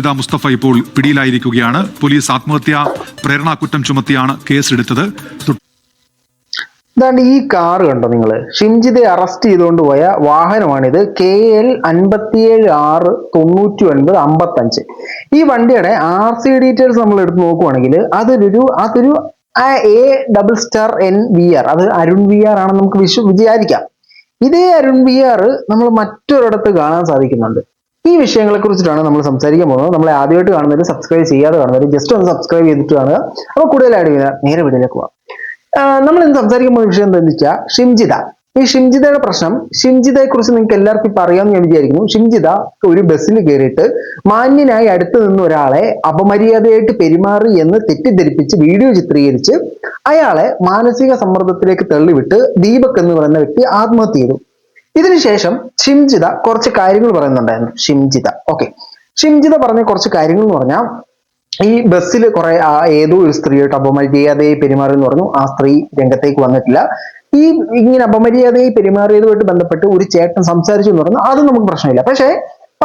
ഷിത മുസ്തഫ ഇപ്പോൾ പിടിയിലായിരിക്കുകയാണ്. പോലീസ് ആത്മഹത്യാ പ്രേരണാകുറ്റം ചുമത്തിയാണ് കേസെടുത്തത്. ഇതാണ്ട് ഈ കാർ കണ്ടോ നിങ്ങൾ ഷിംജിതെ അറസ്റ്റ് ചെയ്തുകൊണ്ട് പോയ വാഹനമാണിത്. കെ എൽ അൻപത്തിയേഴ് ആറ് തൊണ്ണൂറ്റി ഒൻപത് അമ്പത്തഞ്ച്. ഈ വണ്ടിയുടെ ആർ സി ഡീറ്റെയിൽസ് നമ്മൾ എടുത്ത് നോക്കുവാണെങ്കിൽ അതൊരു അതൊരു a double star N V R. അത് അരുൺ വി ആർ ആണെന്ന് നമുക്ക് വിശ്വ വിചാരിക്കാം. ഇതേ അരുൺ വി ആർ നമ്മൾ മറ്റൊരിടത്ത് കാണാൻ സാധിക്കുന്നുണ്ട്. ഈ വിഷയങ്ങളെ കുറിച്ചിട്ടാണ് നമ്മൾ സംസാരിക്കാൻ പോകുന്നത്. നമ്മൾ ആദ്യമായിട്ട് കാണുന്നവർ സബ്സ്ക്രൈബ് ചെയ്യാതെ കാണുന്നവർ ജസ്റ്റ് ഒന്ന് സബ്സ്ക്രൈബ് ചെയ്തിട്ട് കാണുക അപ്പോൾ കൂടുതലായിട്ട് ഇങ്ങനെ നേരെ വീഡിയോയിലേക്ക് പോവാം. നമ്മൾ ഇന്ന് സംസാരിക്കാൻ പോകുന്ന വിഷയം എന്താണെന്ന് വെച്ചാൽ ഷിംജിത. ഈ ഷിംജിതയുടെ പ്രശ്നം ഷിംജിതയെ കുറിച്ച് നിങ്ങൾക്ക് എല്ലാവർക്കും ഇപ്പൊ അറിയാമെന്ന് ഞാൻ വിചാരിക്കുന്നു. ഷിംജിത ഒരു ബസ്സിൽ കയറിയിട്ട് മാന്യനായി അടുത്ത് നിന്ന് ഒരാളെ അപമര്യാദയായിട്ട് പെരുമാറി എന്ന് തെറ്റിദ്ധരിപ്പിച്ച് വീഡിയോ ചിത്രീകരിച്ച് അയാളെ മാനസിക സമ്മർദ്ദത്തിലേക്ക് തള്ളിവിട്ട് ദീപക് എന്ന് പറയുന്ന വ്യക്തി ആത്മഹത്യ ചെയ്തു. ഇതിനുശേഷം ഷിംജിത കുറച്ച് കാര്യങ്ങൾ പറയുന്നുണ്ടായിരുന്നു. ഷിംജിത. ഓക്കെ ഷിംജിത പറഞ്ഞ കുറച്ച് കാര്യങ്ങൾ എന്ന് പറഞ്ഞാൽ ഈ ബസ്സിൽ കുറെ ആ ഏതോ ഒരു സ്ത്രീയായിട്ട് അപമര്യാദയെ പെരുമാറി എന്ന് പറഞ്ഞു. ആ സ്ത്രീ രംഗത്തേക്ക് വന്നിട്ടില്ല. ഈ ഇങ്ങനെ അപമര്യാദയെ പെരുമാറിയതുമായിട്ട് ബന്ധപ്പെട്ട് ഒരു ചേട്ടൻ സംസാരിച്ചു എന്ന് പറഞ്ഞു അത് നമുക്ക് പ്രശ്നമില്ല. പക്ഷേ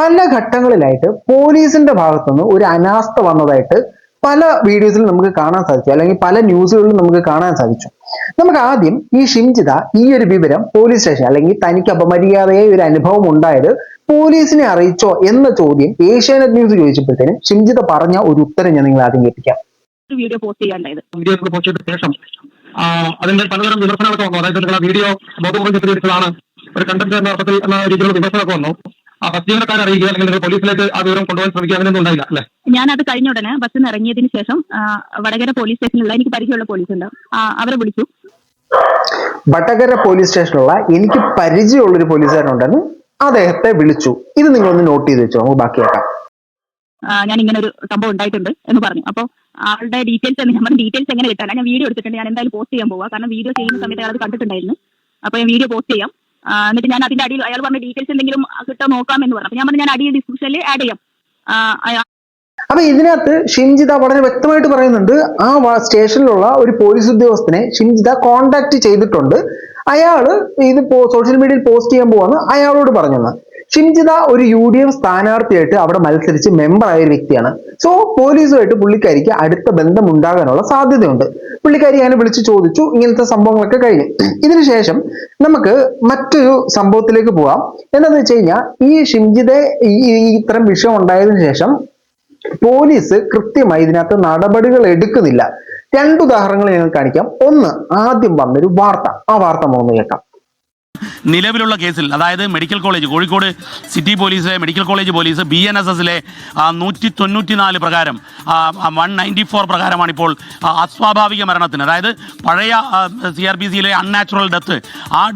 പല ഘട്ടങ്ങളിലായിട്ട് പോലീസിന്റെ ഭാഗത്തുനിന്ന് ഒരു അനാസ്ഥ വന്നതായിട്ട് പല വീഡിയോസിൽ നമുക്ക് കാണാൻ സാധിച്ചു. അല്ലെങ്കിൽ പല ന്യൂസുകളിലും നമുക്ക് കാണാൻ സാധിച്ചു. നമുക്ക് ആദ്യം ഈ ഷിംജിത ഈ ഒരു വിവരം പോലീസ് സ്റ്റേഷൻ അല്ലെങ്കിൽ തനിക്ക് അപമര്യാദയായ ഒരു അനുഭവം ഉണ്ടായത് പോലീസിനെ അറിയിച്ചോ എന്ന ചോദ്യം ഏഷ്യാനെറ്റ് ന്യൂസ് ചോദിച്ചപ്പോഴത്തേനും ഷിംജിത പറഞ്ഞ ഒരു ഉത്തരം ഞാൻ നിങ്ങൾ ആദ്യം കേൾപ്പിക്കാം. ഒരു വീഡിയോ പോസ്റ്റ് ചെയ്യാണ്ടായത് വീഡിയോ പോസ്റ്റ് ചെയ്ത ശേഷം അതിന്റെ പലതരം വിമർശനങ്ങളൊക്കെ വന്നു. അതായത് വീഡിയോ ബോധപൂർവം ചിത്രീകരിച്ചതാണ്. ഒരു കണ്ടന്റ് എന്ന അർത്ഥത്തിൽ എന്ന രീതിയിലുള്ള വിമർശനമൊക്കെ വന്നു. ആ ബസ് ജീവനക്കാരെ അറിയിക്കുക അല്ലെങ്കിൽ നിങ്ങൾ പോലീസിലേക്ക് ആ വിവരം കൊണ്ടുപോകാൻ ശ്രമിക്കുക അങ്ങനെയൊന്നും ഉണ്ടായില്ല അല്ലേ? ഞാൻ അത് കഴിഞ്ഞ ഉടനെ ബസ്സിൽ നിന്ന് ഇറങ്ങിയതിന് ശേഷം വടകര പോലീസ് സ്റ്റേഷനിലുള്ള എനിക്ക് പരിചയമുള്ള പോലീസ് ഉണ്ട്. അവരെ വിളിച്ചു. വടകര പോലീസ് സ്റ്റേഷനിലുള്ള എനിക്ക് പരിചയമുള്ള ഒരു പോലീസുകാരനുണ്ടെന്ന് അദ്ദേഹത്തെ വിളിച്ചു. ഇത് നിങ്ങൾ ഒന്ന് നോട്ട് ചെയ്ത് വെച്ചോ നമുക്ക് ബാക്കി കേൾക്കാം. ഞാൻ ഇങ്ങനെ ഒരു സംഭവം ഉണ്ടായിട്ടുണ്ട് എന്ന് പറഞ്ഞു. അപ്പോൾ ആളുടെ ഡീറ്റെയിൽസ് ഞാൻ പറഞ്ഞു ഡീറ്റെയിൽസ് എങ്ങനെ കിട്ടാനാണ് ഞാൻ വീഡിയോ എടുത്തിട്ടുണ്ട്. ഞാൻ എന്തായാലും പോസ്റ്റ് ചെയ്യാൻ പോവാ. കാരണം വീഡിയോ ചെയ്യുന്ന സമയത്ത് അയാൾ അത് കണ്ടിട്ടുണ്ടായിരുന്നു. അപ്പോൾ ഞാൻ വീഡിയോ പോസ്റ്റ് ചെയ്യാം. എന്നിട്ട് ഞാൻ അതിന്റെ അടിയിൽ അയാൾ പറഞ്ഞ ഡീറ്റെയിൽസ് എന്തെങ്കിലും കിട്ടാൻ നോക്കാം എന്ന് പറഞ്ഞു. അപ്പൊ ഞാൻ ഞാൻ അടിയിൽ ഡിസ്ക്രിപ്ഷനിൽ ആഡ് ചെയ്യാം. അപ്പൊ ഇതിനകത്ത് ഷിംജിത വളരെ വ്യക്തമായിട്ട് പറയുന്നുണ്ട്. ആ സ്റ്റേഷനിലുള്ള ഒരു പോലീസ് ഉദ്യോഗസ്ഥനെ ഷിംജിത കോണ്ടാക്ട് ചെയ്തിട്ടുണ്ട്. അയാൾ ഇത് സോഷ്യൽ മീഡിയയിൽ പോസ്റ്റ് ചെയ്യാൻ പോവാന്ന് അയാളോട് പറഞ്ഞെന്ന്. ഷിംജിത ഒരു യു ഡി എഫ് സ്ഥാനാർത്ഥിയായിട്ട് അവിടെ മത്സരിച്ച് മെമ്പർ ആയ ഒരു വ്യക്തിയാണ്. സോ പോലീസുമായിട്ട് പുള്ളിക്കാരിക്ക് അടുത്ത ബന്ധം ഉണ്ടാകാനുള്ള സാധ്യതയുണ്ട്. പുള്ളിക്കാരി അങ്ങനെ വിളിച്ച് ചോദിച്ചു ഇങ്ങനത്തെ സംഭവങ്ങളൊക്കെ കഴിഞ്ഞു. ഇതിനുശേഷം നമുക്ക് മറ്റൊരു സംഭവത്തിലേക്ക് പോവാം. എന്താണെന്ന് വെച്ച് കഴിഞ്ഞാൽ ഈ ഷിംജിതെ ഈ ഇത്തരം വിഷയം ഉണ്ടായതിനു ശേഷം പോലീസ് കൃത്യമായി ഇതിനകത്ത് നടപടികൾ എടുക്കുന്നില്ല. രണ്ട് ഉദാഹരണങ്ങൾ ഞങ്ങൾ കാണിക്കാം. ഒന്ന് ആദ്യം വന്നൊരു വാർത്ത. ആ വാർത്ത മൂന്ന് കേൾക്കാം. നിലവിലുള്ള കേസിൽ അതായത് medical college Kozhikode city police medical college police B N S എസിലെ നൂറ്റി തൊണ്ണൂറ്റി നാല് പ്രകാരം വൺ നയന്റി ഫോർ പ്രകാരമാണ് ഇപ്പോൾ അസ്വാഭാവിക മരണത്തിന്. അതായത് പഴയ സി ആർ പി സിയിലെ അൺനാച്ചുറൽ ഡെത്ത് ആ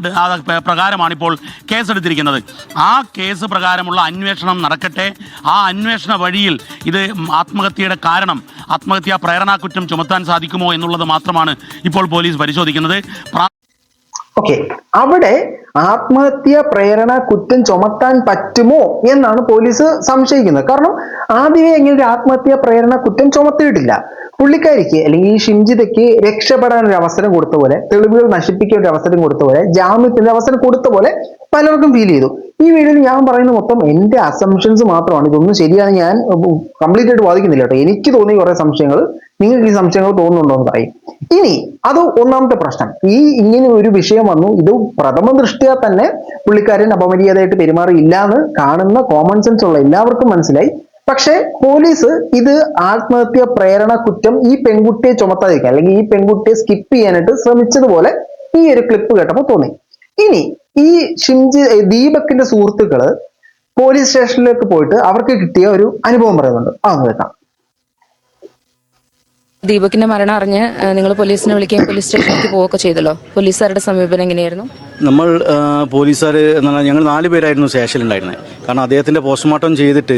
പ്രകാരമാണ് ഇപ്പോൾ കേസെടുത്തിരിക്കുന്നത്. ആ കേസ് പ്രകാരമുള്ള അന്വേഷണം നടക്കട്ടെ. ആ അന്വേഷണ വഴിയിൽ ഇത് ആത്മഹത്യയുടെ കാരണം ആത്മഹത്യാ പ്രേരണാ കുറ്റം ചുമത്താൻ സാധിക്കുമോ എന്നുള്ളത് മാത്രമാണ് ഇപ്പോൾ പോലീസ് പരിശോധിക്കുന്നത്. പ്രാ- ഓക്കെ അവിടെ ആത്മഹത്യ പ്രേരണ കുറ്റം ചുമത്താൻ പറ്റുമോ എന്നാണ് പോലീസ് സംശയിക്കുന്നത്. കാരണം ആദ്യമേ ഇങ്ങനെ ഒരു ആത്മഹത്യ പ്രേരണ കുറ്റം ചുമത്തിയിട്ടില്ല. പുള്ളിക്കാരിക്ക് അല്ലെങ്കിൽ ഈ ഷിംജിതയ്ക്ക് രക്ഷപ്പെടാൻ ഒരു അവസരം കൊടുത്ത പോലെ തെളിവുകൾ നശിപ്പിക്കാൻ ഒരു അവസരം കൊടുത്ത പോലെ ജാമ്യത്തിന്റെ അവസരം കൊടുത്ത പോലെ പലർക്കും ഫീൽ ചെയ്തു. ഈ വീഡിയോയിൽ ഞാൻ പറയുന്ന മൊത്തം എന്റെ അസംഷൻസ് മാത്രമാണ്. ഇതൊന്നും ശരിയാണ് ഞാൻ കംപ്ലീറ്റ് ആയിട്ട് വാദിക്കുന്നില്ല കേട്ടോ. എനിക്ക് തോന്നിയ കുറെ സംശയങ്ങൾ. നിങ്ങൾക്ക് ഈ സംശയങ്ങൾ തോന്നുന്നുണ്ടോ എന്ന് പറയും. ഇനി അത് ഒന്നാമത്തെ പ്രശ്നം. ഈ ഇങ്ങനെ ഒരു വിഷയം വന്നു. ഇത് പ്രഥമ ദൃഷ്ടിയാ തന്നെ പുള്ളിക്കാരൻ അപമര്യാദയായിട്ട് പെരുമാറിയില്ല എന്ന് കാണുന്ന കോമൺ സെൻസ് ഉള്ള എല്ലാവർക്കും മനസ്സിലായി. പക്ഷെ പോലീസ് ഇത് ആത്മഹത്യ പ്രേരണ കുറ്റം ഈ പെൺകുട്ടിയെ ചുമത്താതിരിക്കാൻ അല്ലെങ്കിൽ ഈ പെൺകുട്ടിയെ സ്കിപ്പ് ചെയ്യാനായിട്ട് ശ്രമിച്ചതുപോലെ ഈ ഒരു ക്ലിപ്പ് കേട്ടപ്പോൾ തോന്നി. ഇനി ഈ ഷിംജി ദീപക്കിന്റെ സുഹൃത്തുക്കൾ പോലീസ് സ്റ്റേഷനിലേക്ക് പോയിട്ട് അവർക്ക് കിട്ടിയ ഒരു അനുഭവം പറയുന്നുണ്ട്. അതൊന്ന് കേൾക്കാം. ദീപകിന്റെ മരണം അറിഞ്ഞ് നിങ്ങൾ പോലീസിനെ വിളിക്കുകയും പോലീസ് സ്റ്റേഷനിലേക്ക് പോവുകയൊക്കെ ചെയ്തല്ലോ. പോലീസുകാരുടെ സമീപനം എങ്ങനെയായിരുന്നു? നമ്മൾ പോലീസുകാർ എന്ന് പറഞ്ഞാൽ ഞങ്ങൾ നാല് പേരായിരുന്നു സ്റ്റേഷനിലുണ്ടായിരുന്നത് കാരണം അദ്ദേഹത്തിന്റെ പോസ്റ്റ്മോർട്ടം ചെയ്തിട്ട്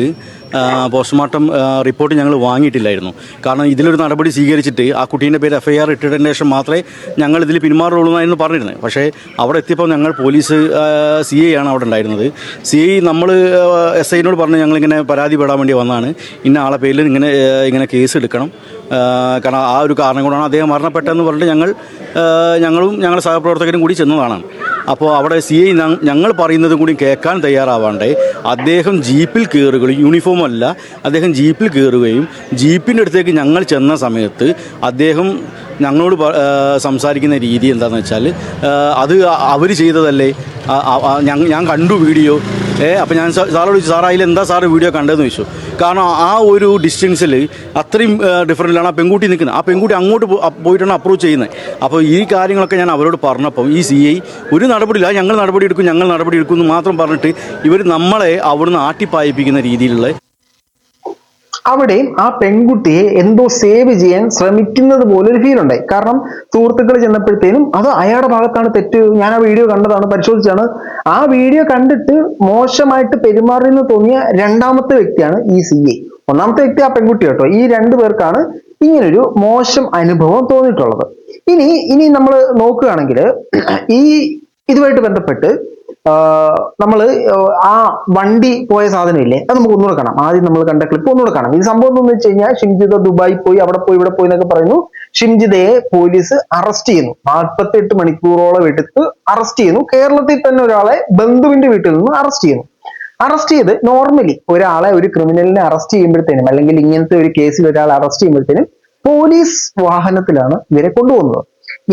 പോസ്റ്റ്മോർട്ടം റിപ്പോർട്ട് ഞങ്ങൾ വാങ്ങിയിട്ടില്ലായിരുന്നു. കാരണം ഇതിലൊരു നടപടി സ്വീകരിച്ചിട്ട് ആ കുട്ടീന്റെ പേര് എഫ് ഐ ആർ ശേഷം മാത്രമേ ഞങ്ങൾ ഇതിൽ പിന്മാറുള്ളൂ എന്നായിരുന്നു പറഞ്ഞിരുന്നത് പക്ഷേ അവിടെ എത്തിയപ്പോൾ ഞങ്ങൾ പോലീസ് സി ഐ ആണ് അവിടെ ഉണ്ടായിരുന്നത്. സി ഐ നമ്മൾ എസ് ഐനോട് പറഞ്ഞ് ഞങ്ങളിങ്ങനെ പരാതിപ്പെടാൻ വേണ്ടി വന്നതാണ്. ഇന്ന ആളെ പേരിൽ ഇങ്ങനെ ഇങ്ങനെ കേസ് എടുക്കണം. കാരണം ആ ഒരു കാരണം കൊണ്ടാണ് അദ്ദേഹം മരണപ്പെട്ടതെന്ന് പറഞ്ഞിട്ട് ഞങ്ങൾ ഞങ്ങളും ഞങ്ങളുടെ സഹപ്രവർത്തകരും കൂടി ചെന്നതാണ്. അപ്പോൾ അവിടെ സി ഐ ഞങ്ങൾ പറയുന്നതും കൂടി കേൾക്കാൻ തയ്യാറാവാണ്ട്. അദ്ദേഹം ജീപ്പിൽ കയറുകയും യൂണിഫോം അല്ല അദ്ദേഹം ജീപ്പിൽ കയറുകയും ജീപ്പിന്റെ അടുത്തേക്ക് ഞങ്ങൾ ചെന്ന സമയത്ത് അദ്ദേഹം ഞങ്ങളോട് സംസാരിക്കുന്ന രീതി എന്താണെന്ന് വെച്ചാൽ അത് അവർ ചെയ്തതല്ലേ? ഞാൻ കണ്ടു വീഡിയോ അപ്പോൾ ഞാൻ സാറോട് ചോദിച്ചു സാർ അതിൽ എന്താ സാറ് വീഡിയോ കണ്ടതെന്ന് ചോദിച്ചു. കാരണം ആ ഒരു ഡിസ്റ്റൻസിൽ അത്രയും ഡിഫറന്റിലാണ് ആ പെൺകുട്ടി നിൽക്കുന്നത്. ആ പെൺകുട്ടി അങ്ങോട്ട് പോയിട്ടാണ് അപ്രോച്ച് ചെയ്യുന്നത്. അപ്പോൾ ഈ കാര്യങ്ങളൊക്കെ ഞാൻ അവരോട് പറഞ്ഞപ്പം ഈ സി ഐ ഒരു നടപടിയില്ല ഞങ്ങൾ നടപടി എടുക്കും ഞങ്ങൾ നടപടി എടുക്കും എന്ന് മാത്രം പറഞ്ഞിട്ട് ഇവർ നമ്മളെ അവിടുന്ന് ആട്ടിപ്പായിപ്പിക്കുന്ന രീതിയിലുള്ള അവിടെയും ആ പെൺകുട്ടിയെ എന്തോ സേവ് ചെയ്യാൻ ശ്രമിക്കുന്നത് പോലെ ഒരു ഫീൽ ഉണ്ടായി കാരണം സുഹൃത്തുക്കൾ ചെന്നപ്പോഴത്തേനും അത് അയാളുടെ ഭാഗത്താണ് തെറ്റ് ഞാൻ ആ വീഡിയോ കണ്ടതാണ് പരിശോധിച്ചാണ് ആ വീഡിയോ കണ്ടിട്ട് മോശമായിട്ട് പെരുമാറിയെന്ന് തോന്നിയ രണ്ടാമത്തെ വ്യക്തിയാണ് ഈ സി ഐ ഒന്നാമത്തെ വ്യക്തി ആ പെൺകുട്ടി കേട്ടോ. ഈ രണ്ടു പേർക്കാണ് ഇങ്ങനൊരു മോശം അനുഭവം തോന്നിയിട്ടുള്ളത്. ഇനി ഇനി നമ്മൾ നോക്കുകയാണെങ്കിൽ ഈ ഇതുമായിട്ട് ബന്ധപ്പെട്ട് നമ്മൾ ആ വണ്ടി പോയ സാധനമില്ലേ അത് നമുക്ക് ഒന്നുകൂടെ കാണാം. ആദ്യം നമ്മൾ കണ്ട ക്ലിപ്പ് ഒന്നുകൂടെ കാണാം. ഇത് സംഭവം എന്ന് വെച്ച് കഴിഞ്ഞാൽ ഷിംജിത ദുബായി പോയി അവിടെ പോയി ഇവിടെ പോയി എന്നൊക്കെ പറയുന്നു. ഷിംജിതയെ പോലീസ് അറസ്റ്റ് ചെയ്യുന്നു. നാൽപ്പത്തി എട്ട് മണിക്കൂറോളം എടുത്ത് അറസ്റ്റ് ചെയ്യുന്നു. കേരളത്തിൽ തന്നെ ഒരാളെ ബന്ധുവിന്റെ വീട്ടിൽ നിന്ന് അറസ്റ്റ് ചെയ്യുന്നു. അറസ്റ്റ് ചെയ്ത് നോർമലി ഒരാളെ ഒരു ക്രിമിനലിനെ അറസ്റ്റ് ചെയ്യുമ്പോഴത്തേനും അല്ലെങ്കിൽ ഇങ്ങനത്തെ ഒരു കേസിൽ ഒരാളെ അറസ്റ്റ് ചെയ്യുമ്പോഴത്തേനും പോലീസ് വാഹനത്തിലാണ് ഇവരെ കൊണ്ടുപോകുന്നത്.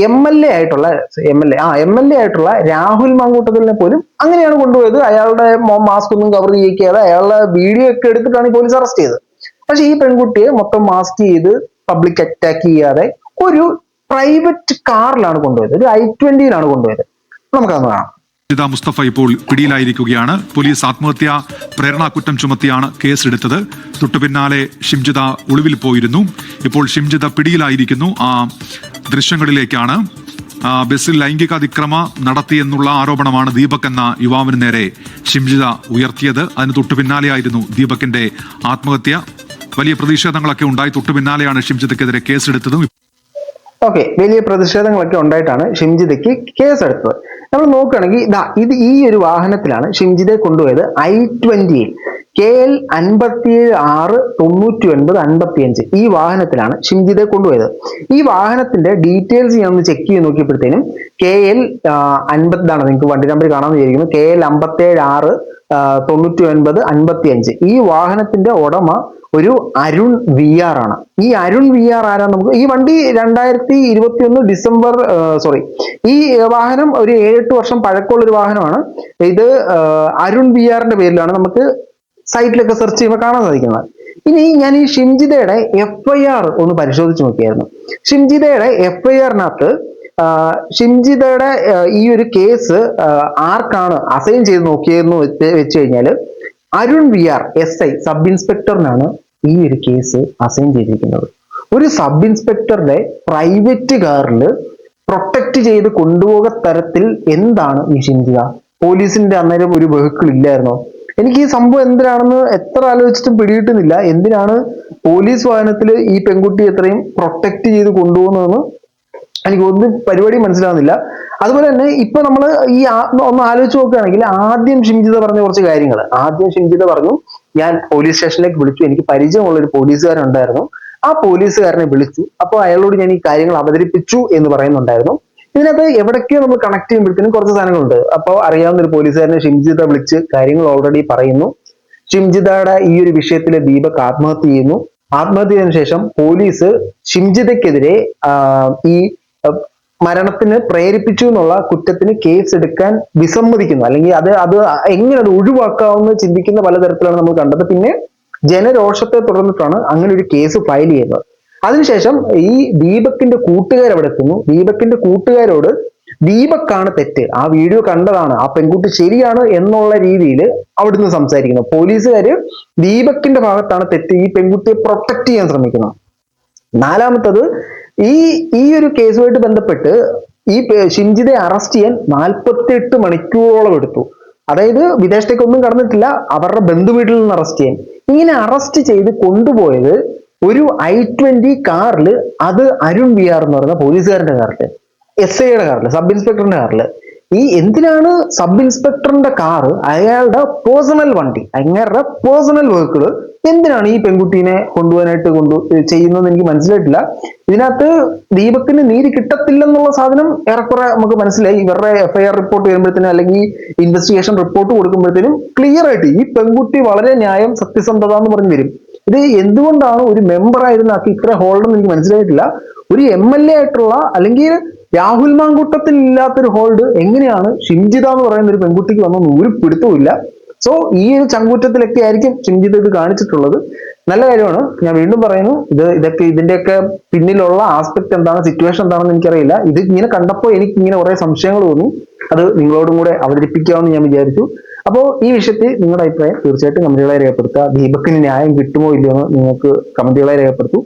എം എൽ എ ആയിട്ടുള്ള എം എൽ എ ആ എം എൽ എ ആയിട്ടുള്ള രാഹുൽ മാങ്കൂട്ടത്തിലിനെ പോലും അങ്ങനെയാണ് കൊണ്ടുപോയത്. അയാളുടെ മാസ്ക് ഒന്നും കവർ ചെയ്യിക്കാതെ അയാളുടെ വീഡിയോ ഒക്കെ എടുത്തിട്ടാണ് ഈ പോലീസ് അറസ്റ്റ് ചെയ്തത്. പക്ഷെ ഈ പെൺകുട്ടിയെ മൊത്തം മാസ്ക് ചെയ്ത് പബ്ലിക് അറ്റാക്ക് ചെയ്യാതെ ഒരു പ്രൈവറ്റ് കാറിലാണ് കൊണ്ടുപോയത്. ഒരു ഐ ട്വന്റിയിലാണ് കൊണ്ടുപോയത്. നമുക്കത് കാണാം. ഷിംജിത മുസ്തഫ ഇപ്പോൾ പിടിയിലായിരിക്കുകയാണ്. പോലീസ് ആത്മഹത്യാ പ്രേരണാ കുറ്റം ചുമത്തിയാണ് കേസെടുത്തത്. തൊട്ടു പിന്നാലെ ഷിംജിത ഒളിവിൽ പോയിരുന്നു. ഇപ്പോൾ ഷിംജിത പിടിയിലായിരിക്കുന്നു. ആ ദൃശ്യങ്ങളിലേക്കാണ് ബസ്സിൽ ലൈംഗിക അതിക്രമ നടത്തിയെന്നുള്ള ആരോപണമാണ് ദീപക് എന്ന യുവാവിന് നേരെ ഷിംജിത ഉയർത്തിയത്. അതിന് തൊട്ടു പിന്നാലെയായിരുന്നു ദീപകിന്റെ ആത്മഹത്യ. വലിയ പ്രതിഷേധങ്ങളൊക്കെ ഉണ്ടായി. തൊട്ടു പിന്നാലെയാണ് ഷിംജിതക്കെതിരെ കേസെടുത്തതും ഓക്കെ വലിയ പ്രതിഷേധങ്ങളൊക്കെ ഉണ്ടായിട്ടാണ് ഷിംജിതയ്ക്ക് കേസെടുത്തത്. നമ്മൾ നോക്കുകയാണെങ്കിൽ ഇതാ ഇത് ഈ ഒരു വാഹനത്തിലാണ് ഷിംജിതയെ കൊണ്ടുപോയത് ഐ ട്വന്റിയിൽ കെ എൽ അൻപത്തിയേഴ് ആറ് തൊണ്ണൂറ്റി ഒൻപത് അൻപത്തി അഞ്ച് ഈ വാഹനത്തിലാണ് ഷിംജിതെ കൊണ്ടുപോയത്. ഈ വാഹനത്തിന്റെ ഡീറ്റെയിൽസ് ഞാൻ ഒന്ന് ചെക്ക് ചെയ്ത് നോക്കിയപ്പോഴത്തേനും കെ എൽ അൻപതാണ് നിങ്ങൾക്ക് വണ്ടി നമ്പർ കാണാൻ വിചാരിക്കുന്നു. കെ എൽ അമ്പത്തേഴ് ആറ് തൊണ്ണൂറ്റി ഒൻപത് അൻപത്തി അഞ്ച് ഈ വാഹനത്തിന്റെ ഉടമ ഒരു അരുൺ വി ആർ ആണ്. ഈ അരുൺ വി ആർ ആരാ നമുക്ക്? ഈ വണ്ടി രണ്ടായിരത്തി ഇരുപത്തി ഒന്ന് ഡിസംബർ സോറി ഈ വാഹനം ഒരു ഏഴെട്ട് വർഷം പഴക്കമുള്ള ഒരു വാഹനമാണ്. ഇത് അരുൺ വി ആറിന്റെ പേരിലാണ് നമുക്ക് സൈറ്റിലൊക്കെ സെർച്ച് ചെയ്യുമ്പോൾ കാണാൻ സാധിക്കുന്നത് ഇനി ഞാൻ ഈ ഷിംജിതയുടെ എഫ് ഐ ആർ ഒന്ന് പരിശോധിച്ച് നോക്കിയായിരുന്നു. ഷിംജിതയുടെ എഫ് ഐ ആറിനകത്ത് ഷിംജിതയുടെ ഈ ഒരു കേസ് ആർക്കാണ് അസൈൻ ചെയ്ത് നോക്കിയതെന്ന് വെച്ച് കഴിഞ്ഞാൽ Arun V R S I sub ഇൻസ്പെക്ടറിനാണ് ഈ ഒരു കേസ് അസൈൻ ചെയ്തിരിക്കുന്നത്. ഒരു സബ് ഇൻസ്പെക്ടറുടെ പ്രൈവറ്റ് കാറിൽ പ്രൊട്ടക്ട് ചെയ്ത് കൊണ്ടുപോക തരത്തിൽ എന്താണ് ഈ ഷിംജിത? പോലീസിന്റെ അന്നേരം ഒരു വെഹിക്കിൾ ഇല്ലായിരുന്നോ? എനിക്ക് ഈ സംഭവം എന്തിനാണെന്ന് എത്ര ആലോചിച്ചിട്ടും പിടികിട്ടുന്നില്ല. എന്തിനാണ് പോലീസ് വാഹനത്തിൽ ഈ പെൺകുട്ടി എത്രയും പ്രൊട്ടക്ട് ചെയ്ത് കൊണ്ടുപോകുന്നതെന്ന് എനിക്ക് ഒന്നും പരിപാടി മനസ്സിലാവുന്നില്ല. അതുപോലെ തന്നെ ഇപ്പൊ നമ്മൾ ഈ ഒന്ന് ആലോചിച്ച് നോക്കുകയാണെങ്കിൽ ആദ്യം ഷിംജിത പറഞ്ഞ കുറച്ച് കാര്യങ്ങൾ ആദ്യം ഷിംജിത പറഞ്ഞു ഞാൻ പോലീസ് സ്റ്റേഷനിലേക്ക് വിളിച്ചു. എനിക്ക് പരിചയമുള്ള ഒരു പോലീസുകാരൻ ഉണ്ടായിരുന്നു. ആ പോലീസുകാരനെ വിളിച്ചു. അപ്പോൾ അയാളോട് ഞാൻ ഈ കാര്യങ്ങൾ അവതരിപ്പിച്ചു എന്ന് പറയുന്നുണ്ടായിരുന്നു. ഇതിനകത്ത് എവിടൊക്കെയോ നമ്മൾ കണക്ട് ചെയ്യുമ്പോഴത്തേനും കുറച്ച് സാധനങ്ങളുണ്ട്. അപ്പോൾ അറിയാവുന്ന ഒരു പോലീസുകാരനെ ഷിംജിത വിളിച്ച് കാര്യങ്ങൾ ഓൾറെഡി പറയുന്നു. ഷിംജിതയുടെ ഈ ഒരു വിഷയത്തിൽ ദീപക് ആത്മഹത്യ ചെയ്യുന്നു. ആത്മഹത്യ ചെയ്തതിനു ശേഷം പോലീസ് ഷിംജിതയ്ക്കെതിരെ ഈ മരണത്തിന് പ്രേരിപ്പിച്ചു എന്നുള്ള കുറ്റത്തിന് കേസ് എടുക്കാൻ വിസമ്മതിക്കുന്നു. അല്ലെങ്കിൽ അത് അത് എങ്ങനെ അത് ഒഴിവാക്കാവുന്ന ചിന്തിക്കുന്ന പലതരത്തിലാണ് നമ്മൾ കണ്ടത്. പിന്നെ ജനരോഷത്തെ തുടർന്നിട്ടാണ് അങ്ങനെ ഒരു കേസ് ഫയൽ ചെയ്യുന്നത്. അതിനുശേഷം ഈ ദീപക്കിന്റെ കൂട്ടുകാർ അവിടെ എത്തുന്നു? ദീപക്കിന്റെ കൂട്ടുകാരോട് ദീപക്കാണ് തെറ്റ്. ആ വീഡിയോ കണ്ടതാണ്. ആ പെൺകുട്ടി ശരിയാണ് എന്നുള്ള രീതിയിൽ അവിടുന്ന് സംസാരിക്കുന്നു. പോലീസുകാര് ദീപക്കിന്റെ ഭാഗത്താണ് തെറ്റ്. ഈ പെൺകുട്ടിയെ പ്രൊട്ടക്ട് ചെയ്യാൻ ശ്രമിക്കുന്നത്. നാലാമത്തത് ഈ ഈ ഒരു കേസുമായിട്ട് ബന്ധപ്പെട്ട് ഈ പേ- അറസ്റ്റ് ചെയ്യാൻ നാൽപ്പത്തി എട്ട് മണിക്കൂറോളം എടുത്തു. അതായത് വിദേശത്തേക്കൊന്നും കടന്നിട്ടില്ല അവരുടെ ബന്ധുവീട്ടിൽ നിന്ന് അറസ്റ്റ് ചെയ്യാൻ. ഇങ്ങനെ അറസ്റ്റ് ചെയ്ത് കൊണ്ടുപോയത് ഒരു ഐ ട്വന്റി കാറിൽ അത് അരുൺ വി ആർ എന്ന് പറയുന്ന പോലീസുകാരന്റെ കാറിൽ എസ് ഐയുടെ കാറിൽ സബ് ഇൻസ്പെക്ടറിന്റെ കാറിൽ ഈ എന്തിനാണ് സബ് ഇൻസ്പെക്ടറിന്റെ കാറ് അയാളുടെ പേഴ്സണൽ വണ്ടി അങ്ങേരുടെ പേഴ്സണൽ വെഹിക്കിൾ എന്തിനാണ് ഈ പെൺകുട്ടീനെ കൊണ്ടുപോകാനായിട്ട് കൊണ്ടു ചെയ്യുന്നതെന്ന് എനിക്ക് മനസ്സിലായിട്ടില്ല. ഇതിനകത്ത് ദീപത്തിന് നീതി കിട്ടത്തില്ലെന്നുള്ള സാധനം ഏറെക്കുറെ നമുക്ക് മനസ്സിലായി. ഇവരുടെ എഫ്ഐആർ റിപ്പോർട്ട് വരുമ്പോഴത്തേനും അല്ലെങ്കിൽ ഇൻവെസ്റ്റിഗേഷൻ റിപ്പോർട്ട് കൊടുക്കുമ്പോഴത്തേനും ക്ലിയർ ആയിട്ട് ഈ പെൺകുട്ടി വളരെ ന്യായം സത്യസന്ധത എന്ന് പറഞ്ഞു വരും. ഇത് എന്തുകൊണ്ടാണ് ഒരു മെമ്പർ ആയിരുന്ന ആൾക്ക് ഇത്ര ഹോൾഡ് എന്ന് എനിക്ക് മനസ്സിലായിട്ടില്ല. ഒരു എം എൽ എ ആയിട്ടുള്ള അല്ലെങ്കിൽ രാഹുൽ മാങ്കൂട്ടത്തിൽ ഇല്ലാത്തൊരു ഹോൾഡ് എങ്ങനെയാണ് ഷിംജിത എന്ന് പറയുന്ന ഒരു പെൺകുട്ടിക്ക് വന്ന ഒരു പിടുത്തവും സോ ഈ ഒരു ചങ്കൂറ്റത്തിലൊക്കെ ആയിരിക്കും ഷിംജിത ഇത് കാണിച്ചിട്ടുള്ളത്. നല്ല കാര്യമാണ്. ഞാൻ വീണ്ടും പറയുന്നു ഇത് ഇതൊക്കെ ഇതിന്റെയൊക്കെ പിന്നിലുള്ള ആസ്പെക്ട് എന്താണ് സിറ്റുവേഷൻ എന്താണെന്ന് എനിക്കറിയില്ല. ഇത് ഇങ്ങനെ കണ്ടപ്പോൾ എനിക്ക് ഇങ്ങനെ കുറെ സംശയങ്ങൾ തോന്നി. അത് നിങ്ങളോടും കൂടെ അവതരിപ്പിക്കാമെന്ന് ഞാൻ വിചാരിച്ചു. അപ്പോൾ ഈ വിഷയത്തിൽ നിങ്ങളുടെ അഭിപ്രായം തീർച്ചയായിട്ടും കമന്റുകളായി രേഖപ്പെടുത്തുക. ദീപക്കിന് ന്യായം കിട്ടുമോ ഇല്ലയോ എന്ന് നിങ്ങൾക്ക് കമന്റുകളായി രേഖപ്പെടുത്തു.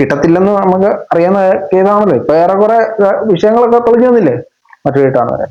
കിട്ടത്തില്ലെന്ന് നമുക്ക് അറിയാവുന്ന ഏതാണല്ലോ? ഇപ്പൊ ഏറെക്കുറെ വിഷയങ്ങളൊക്കെ തെളിഞ്ഞു വന്നില്ലേ? മറ്റൊരു വീട്ടാണ് വരാൻ